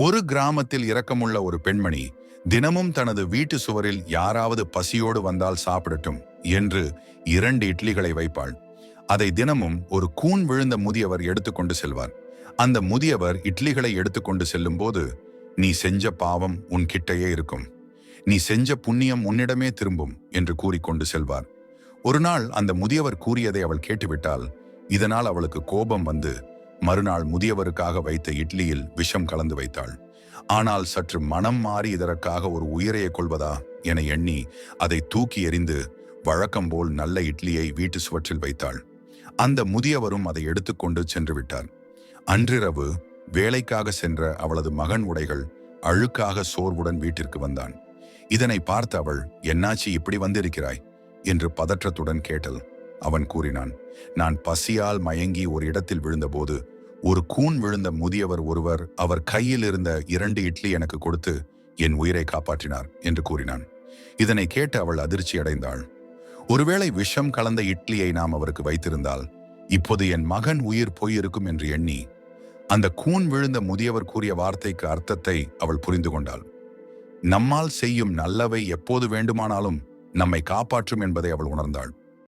ஒரு கிராமத்தில் இரக்கமுள்ள ஒரு பெண்மணி தினமும் தனது வீட்டு சுவரில் யாராவது பசியோடு வந்தால் சாப்பிடட்டும் என்று இரண்டு இட்லிகளை வைப்பாள். அதை தினமும் ஒரு கூன் விழுந்த முதியவர் எடுத்துக்கொண்டு செல்வார். அந்த முதியவர் இட்லிகளை எடுத்துக்கொண்டு செல்லும்போது நீ செஞ்ச பாவம் உன்கிட்டயே இருக்கும். நீ செஞ்ச புண்ணியம் உன்னிடமே திரும்பும் என்று கூறிக்கொண்டு செல்வார். ஒரு நாள் அந்த முதியவர் கூறியதை அவள் கேட்டுவிட்டால் இதனால் அவளுக்கு கோபம் வந்து மறுநாள் முதியவருக்காக வைத்த இட்லியில் விஷம் கலந்து வைத்தாள். ஆனால் சற்று மனம் மாறி இதற்காக ஒரு உயிரையை கொள்வதா என எண்ணி அதை தூக்கி எறிந்து வழக்கம் போல் நல்ல இட்லியை வீட்டு சுவற்றில் வைத்தாள். அந்த முதியவரும் அதை எடுத்துக்கொண்டு சென்று விட்டார். அன்றிரவு வேலைக்காக சென்ற அவளது மகன் உடைகள் அழுக்காக சோர்வுடன் வீட்டிற்கு வந்தான். இதனை பார்த்த அவள் என்னாச்சு இப்படி வந்திருக்கிறாய்? என்று பதற்றத்துடன் கேட்டல் அவன் கூறினான் நான் பசியால் மயங்கி ஒரு இடத்தில் விழுந்தபோது ஒரு கூன் விழுந்த முதியவர் ஒருவர் அவர் கையில் இருந்த இரண்டு இட்லி எனக்கு கொடுத்து என் உயிரை காப்பாற்றினார் என்று கூறினான். இதனை கேட்டு அவள் அதிர்ச்சி அடைந்தாள். ஒருவேளை விஷம் கலந்த இட்லியை நாம் அவருக்கு வைத்திருந்தால் இப்போது என் மகன் உயிர் போயிருக்கும் என்று எண்ணி அந்த கூன் விழுந்த முதியவர் கூறிய வார்த்தைக்கு அர்த்தத்தை அவள் புரிந்து கொண்டாள். நம்மால் செய்யும் நல்லவை எப்போது வேண்டுமானாலும் நம்மை காப்பாற்றும் என்பதை அவள் உணர்ந்தாள்.